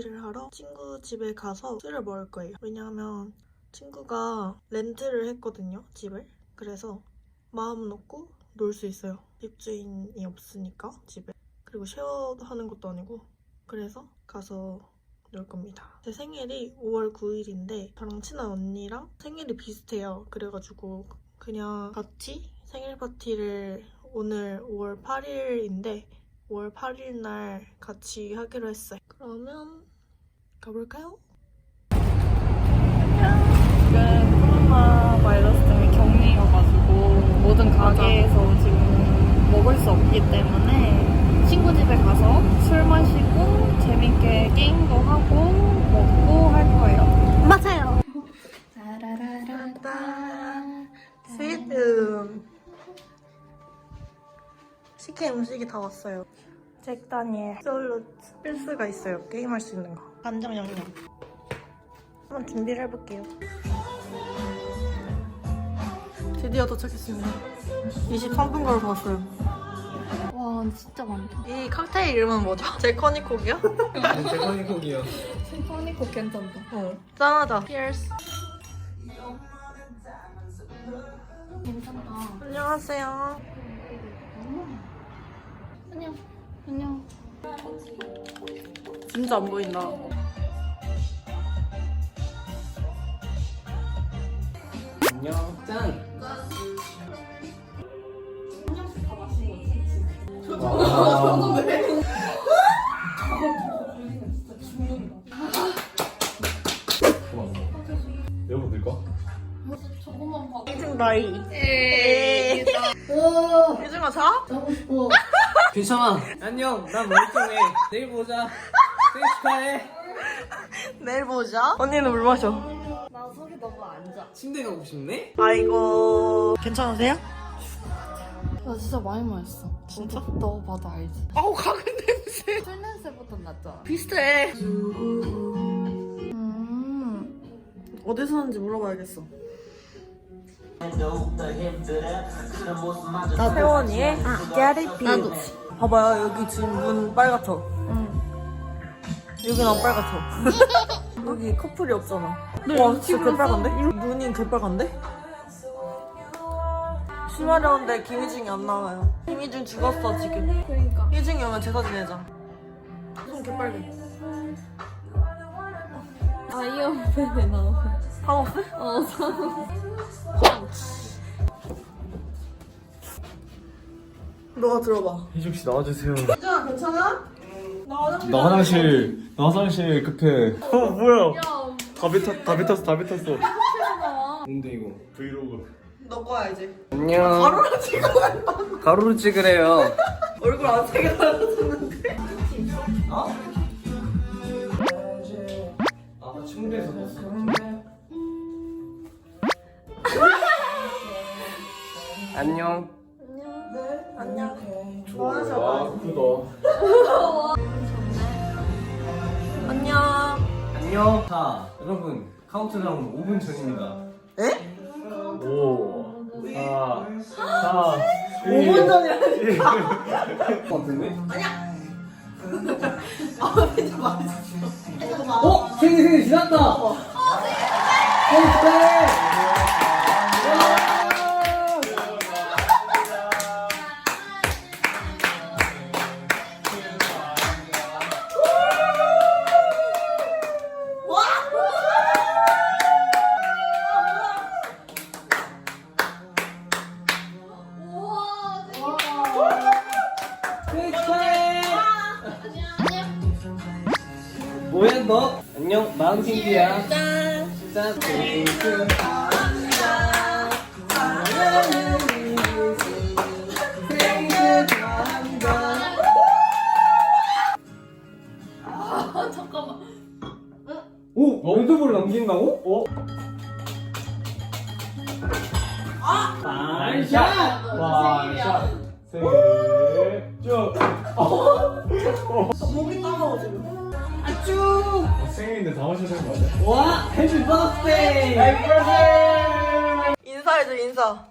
파티를 하러 친구 집에 가서 술을 먹을 거예요. 왜냐하면 친구가 렌트를 했거든요, 집을. 그래서 마음 놓고 놀 수 있어요. 집주인이 없으니까 집에. 그리고 쉐어하는 것도 아니고. 그래서 가서 놀 겁니다. 제 생일이 5월 9일인데 저랑 친한 언니랑 생일이 비슷해요. 그래가지고 그냥 같이 생일 파티를 오늘 5월 8일인데 5월 8일 날 같이 하기로 했어요. 그러면 가볼까요? 지금 코로나 바이러스 때문에 격리여가지고 모든 가게에서 지금 먹을 수 없기 때문에 친구 집에 가서 술 마시고 재밌게 게임도 하고 먹고 할 거예요. 맞아요. 스위트 식혜 음식이 다 왔어요. 잭 다니엘 솔로 필수가 있어요. 게임할 수 있는 거. 간장 양념. 한번 준비를 해볼게요. 드디어 도착했습니다. 23분 걸어서 왔어요. 와 진짜 많다. 이 칵테일 이름은 뭐죠? 제커니콕이요? 대박이곡이요. 심포니코 괜찮다. 어. 짠하다. 피어스. 괜찮다. 안녕하세요. 안녕. 안녕. 진짜 안 보인다. 안녕. 짠. 와. 내가 넣을까? 이승 나이. 에이. 유승아 자? 괜찮아. 안녕. 나 멀쩡해. 내일 보자. 생일 축하해. 내일 보자. 언니는 물 마셔. 나 속이 너무 안 좋아. 침대 가고 싶네? 아이고. 괜찮으세요? 나 진짜 많이 마셨어. 진짜? 너 봐도 알지. 아우 가근 냄새. 술 냄새부터 났잖아. 비슷해. 음. 어디서 왔는지 물어봐야겠어. 나 세원이의 게리피. 나도. 봐봐요 여기 지금 문 빨갛죠? 응. 여긴 안 빨갛죠? 여기 커플이 없잖아. 와 진짜 개빨간데? 눈이 개빨간데? 심하려운데 김희중이 안 나와요. 김희중 죽었어 지금. 그러니까. 희중이 오면 제사 지내자. 손 개빨개. 아이언맨에 나와. 상어. 어, 상어. 너가 들어봐. 희중 씨 나와주세요. 희중아 괜찮아? 나 화장실. 나 화장실. 나 화장실 급해. 어 뭐야? 야, 다 뱉었 다 뱉었어 다 뱉었어. 나와. 뭔데 이거? 브이로그. 너 거야 이제. 안녕. 가로로 찍어. 가로로 찍으래요. 얼굴 안 달아줬는데. 어? 아까 침대에서 봤어. 안녕. 네. 안녕. 안녕. 안녕. 자 여러분 카운트다운 5분 전입니다. 에? 5, 4, 4, 5분 전이라니. 같은데? 아니야. 어? 생일 생일 지났다! 생일 축하해! 뭐야 너? 안녕 마음 친구야 짠! 짠! 생일 축하합니다 사랑하는 이웃이 생일 축하합니다 잠깐만. 오! 영등을 넘긴다고? 어? 아! 발샷! 발샷! 생일 쭉! 목이 따가워 지금. 쭉! 생일인데 다 마셔야 되는 거 아니야? 와! 해피 버스데이! 네. 해피 버스데이! 인사해줘 인사.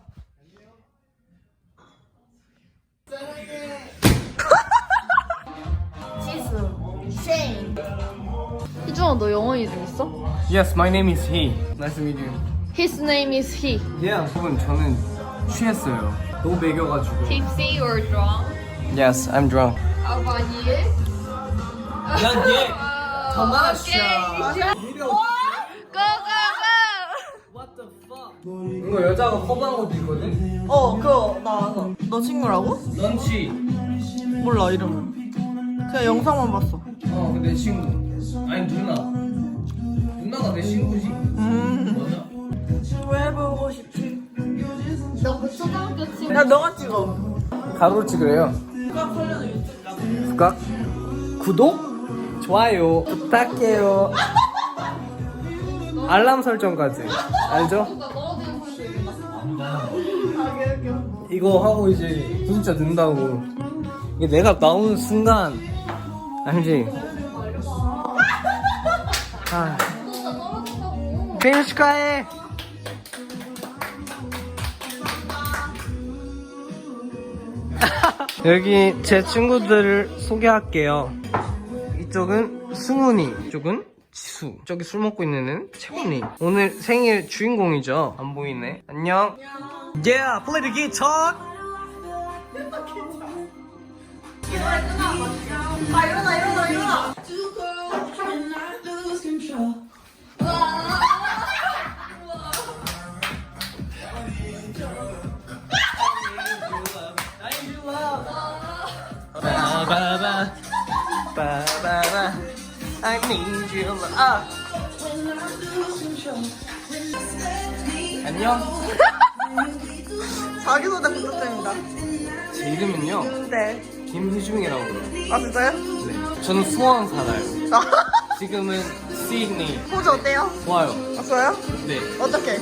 이주원 너 영어 이름 있어? Yes, my name is he. Nice to meet you. His name is he. Yeah. 여러분 저는 취했어요. 너무 매겨가지고. Tipsy or drunk? Yes, I'm drunk. How about you? 난 얘. 이거 여자가 허브한 것도 있거든? 어 그거 나와서 너 친구라고? 넌치. 몰라 이름은 그냥 영상만 봤어 어, 근데 친구. 아니 누나. 누나가 내 친구지. 음. 맞아. 보고 싶지? 너그 초등학교 친구. 야 너가 찍어 가로로 찍으래요. 구각, 구독, 좋아요 부탁해요. 알람 설정까지 알죠? 이거 하고 이제 구독자 는다고 이게 내가 나오는 순간 알지? 아. 생일 축하해. 여기 제 친구들을 소개할게요. 이쪽은 승훈이, 이쪽은 지수. 저기 술 먹고 있는 애는 채훈이. 오늘 생일 주인공이죠. 안 보이네. 안녕. Yeah, play the guitar. Need you love 안녕. 자기소개 부탁드립니다. 제 이름은요 네. 김희중이라고 해요 아 진짜요? 네. 저는 수원 살아요. 지금은 시드니. 호주 어때요? 좋아요. 아 좋아요? 네. 어떻게?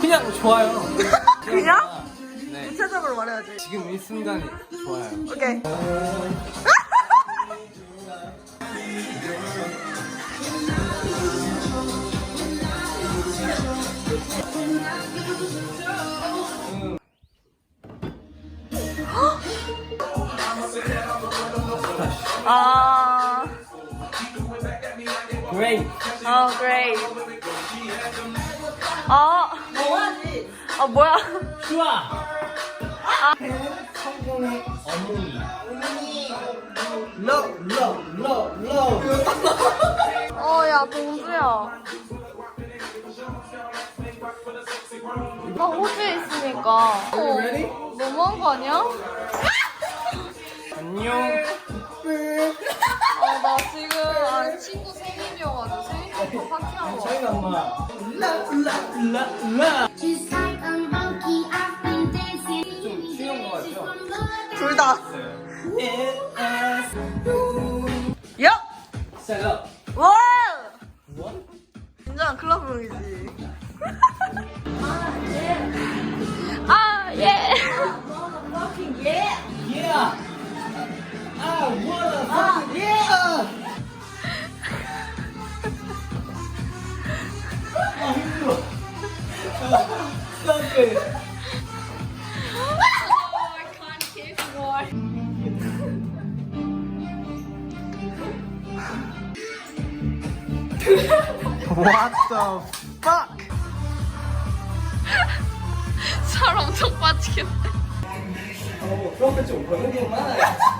그냥 좋아요. 그냥? 네. 구체적으로 말해야지. 지금 이 순간이 좋아요. 오케이 아, 뭐야? 좋아 성공의 어머니 러브 러브 러브 러브 어, 야, 동주야. 나 호주에 있으니까. 어? 너무한 거 아니야? 안녕 아, 나 지금 아, 친구 생일이어가지고 생일 선물 파티하러 왔어. 엄마 monkey, 둘 다. 살 엄청 빠지겠네. 어, 보는구만. 야,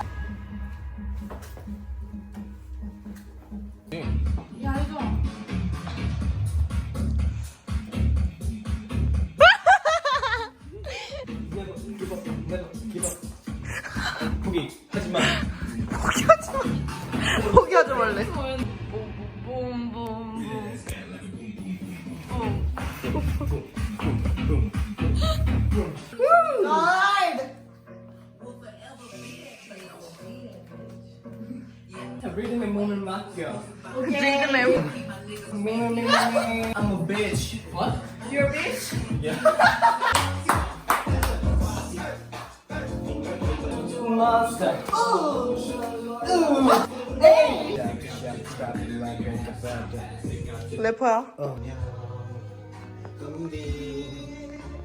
래퍼야. 어.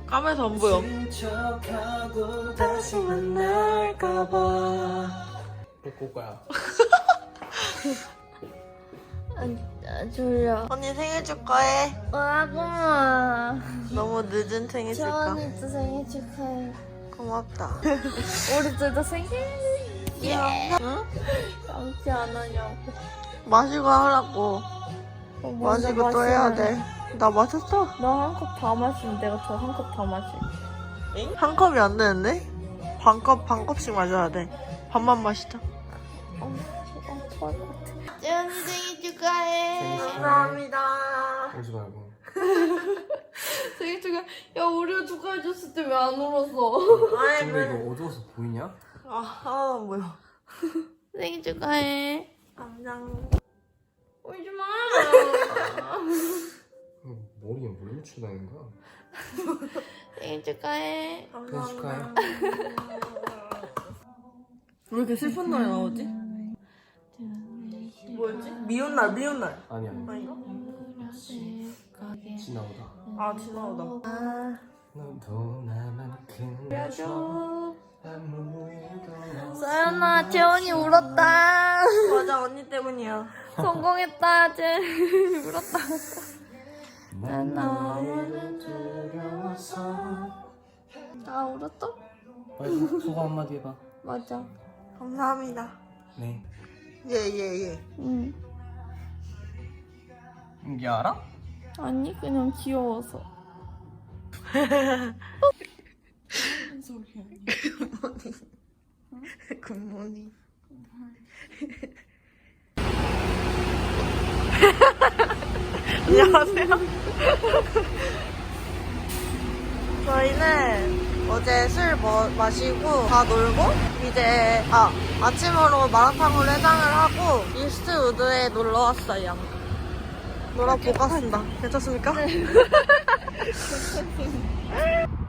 까매서 안 보여. 다시 만날까봐. 볼 거야. 안, 졸려. 언니 생일 축하해. 와, 고마워. 너무 늦은 생일 축하. 저언니도 생일 축하해. 고맙다. 우리 둘 다 생일. 예. 응? 양치 안 하냐고. 마시고 하라고. 어, 마시고 또 해야 마시면- 돼. 나 마셨어? 너한컵 다 마시면 내가 저 한 컵 다 마실. 한 컵이 안 되는데? 반 컵, 반 컵씩 마셔야 돼. 반만 마시자. 어, 어, 토할 것 같아. 재현이 생일 축하해. 감사합니다. 울지 말고. 생일 축하해. 야, 우리가 축하해줬을 때 왜 안 울었어? 아이, 근데 이거 어두워서 보이냐? 아, 하나도 안 보여. 생일 축하해. 감상. 울지 마. 어, 머리에 뭘 묻히고 다니는 거야? 생일 축하해. 생일 축하해. 왜 이렇게 슬픈 노래 나오지? 뭐였지? 미운 날, 미운 날. 아니 아니. 아닌가? 지나오다. 아, 지나오다. 너도 나만큼 아무 일도 서연아, 재원이 울었다. 맞아, 언니 때문이야. 성공했다, 재 울었다. 난 두려워서 아, 울었다? 빨리 소감 한마디 해봐 맞아. 감사합니다. 네 예, 예, 예. 응. 이게 알아? 아니, 그냥 귀여워서. 굿모닝. 안녕하세요. 저희는 어제 술 뭐, 마시고 다 놀고 이제 아 아침으로 마라탕으로 해장을 하고 이스트우드에 놀러 왔어요. 놀아보고 갔습니다. 괜찮습니까?